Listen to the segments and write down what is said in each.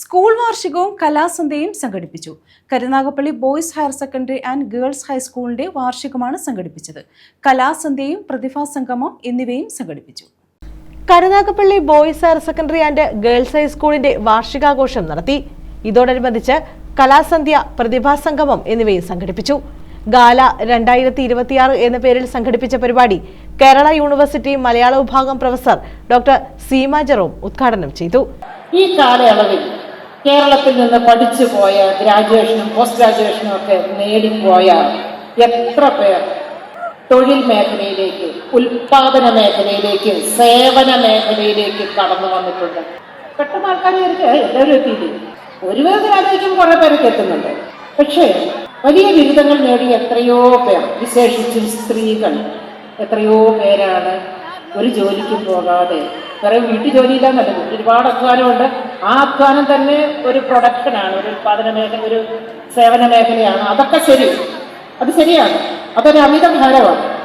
School വാർഷികവും കലാസന്ധ്യയും സംഘടിപ്പിച്ചു. Karunagappally boys higher secondary and girls ഹൈസ്കൂളിന്റെ വാർഷികമാണ് സംഘടിപ്പിച്ചത്. കലാസന്ധ്യയും പ്രതിഭാസംഗമം എന്നിവയും സംഘടിപ്പിച്ചു. Karunagappally boys higher secondary and girls ഹൈസ്കൂളിന്റെ വാർഷികാഘോഷം നടത്തി. ഇതോടനുബന്ധിച്ച് കലാസന്ധ്യ പ്രതിഭാ സംഗമം എന്നിവയും സംഘടിപ്പിച്ചു. ഗാല രണ്ടായിരത്തി ഇരുപത്തിയാറ് എന്ന പേരിൽ സംഘടിപ്പിച്ച പരിപാടി കേരള യൂണിവേഴ്സിറ്റി മലയാള വിഭാഗം പ്രൊഫസർ ഡോക്ടർ സീമ ജെറോം ഉദ്ഘാടനം ചെയ്തു. ഈ കാലയളവിൽ കേരളത്തിൽ നിന്ന് പഠിച്ചു പോയ ഗ്രാജുവേഷനും പോസ്റ്റ് ഗ്രാജുവേഷനും ഒക്കെ നേടിപ്പോയ എത്ര പേർ തൊഴിൽ മേഖലയിലേക്ക് ഉൽപാദന മേഖലയിലേക്ക് സേവന മേഖലയിലേക്ക് കടന്നു വന്നിട്ടുണ്ട്? പെട്ടെന്ന് ആൾക്കാർ എല്ലാവരും എത്തിയില്ലേ? ഒരു പേർക്ക് ആലോചിക്കും കുറെ പേരൊക്കെ എത്തുന്നുണ്ട്. പക്ഷേ വലിയ ബിരുദങ്ങൾ നേടിയ എത്രയോ പേർ വിശേഷിച്ചും സ്ത്രീകൾ എത്രയോ പേരാണ് ഒരു ജോലിക്കും പോകാതെ വേറെ വീട്ടു ജോലിയില്ലാന്നല്ല ഒരുപാട് അധ്വാനമുണ്ട്. ആ അധ്വാനം തന്നെ ഒരു പ്രൊഡക്ഷനാണ് ഒരു ഉൽപാദന മേഖല ഒരു സേവന മേഖലയാണ്. അതൊക്കെ ശരി. അത് ശരിയാണ്. അതൊരു അമിത ഭാരമാണ്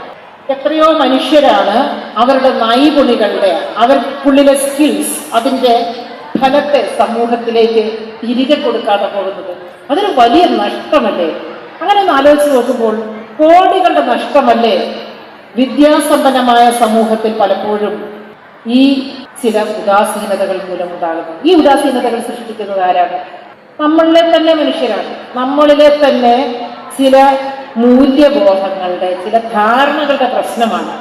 എത്രയോ മനുഷ്യരാണ് അവരുടെ നൈപുണികളുടെ അവർക്കുള്ളിലെ സ്കിൽസ് അതിന്റെ ഫലത്തെ സമൂഹത്തിലേക്ക് തിരികെ കൊടുക്കാതെ പോകുന്നത്. അതൊരു വലിയ നഷ്ടമല്ലേ? അങ്ങനെ ഒന്ന് ആലോചിച്ച് നോക്കുമ്പോൾ കോടികളുടെ നഷ്ടമല്ലേ? വിദ്യാസമ്പന്നമായ സമൂഹത്തിൽ പലപ്പോഴും ഈ ചില ഉദാസീനതകൾ മൂലമുണ്ടാകുന്നു ഈ ഉദാസീനതകൾ സൃഷ്ടിക്കുന്നത് ആരാണ്? നമ്മളിലെ തന്നെ മനുഷ്യരാണ്. നമ്മളിലെ തന്നെ ചില മൂല്യബോധങ്ങളുടെ ചില ധാരണകളുടെ പ്രശ്നമാണ്.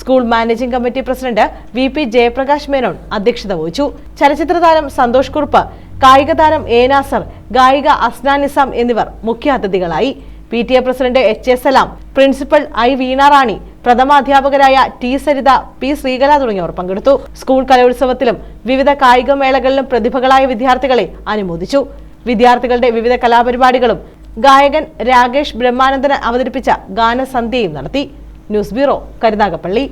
School managing committee president V P Jayaprakash Menon അധ്യക്ഷത വഹിച്ചു. ചലച്ചിത്ര താരം സന്തോഷ് കുറുപ്പ് കായിക താരം ഏനാസർ ഗായിക അസ്നാ നിസാം എന്നിവർ മുഖ്യാതിഥികളായി. P T A president H S Salam principal I Veena Rani പ്രഥമാധ്യാപകരായ T Saritha P Sreekala തുടങ്ങിയവർ പങ്കെടുത്തു. സ്കൂൾ കലോത്സവത്തിലും വിവിധ കായിക മേളകളിലും പ്രതിഭകളായ വിദ്യാർത്ഥികളെ അനുമോദിച്ചു. വിദ്യാർത്ഥികളുടെ വിവിധ കലാപരിപാടികളും ഗായകൻ രാകേഷ് ബ്രഹ്മാനന്ദന് അവതരിപ്പിച്ച ഗാനസന്ധ്യയും നടത്തി. News bureau Karunagappally.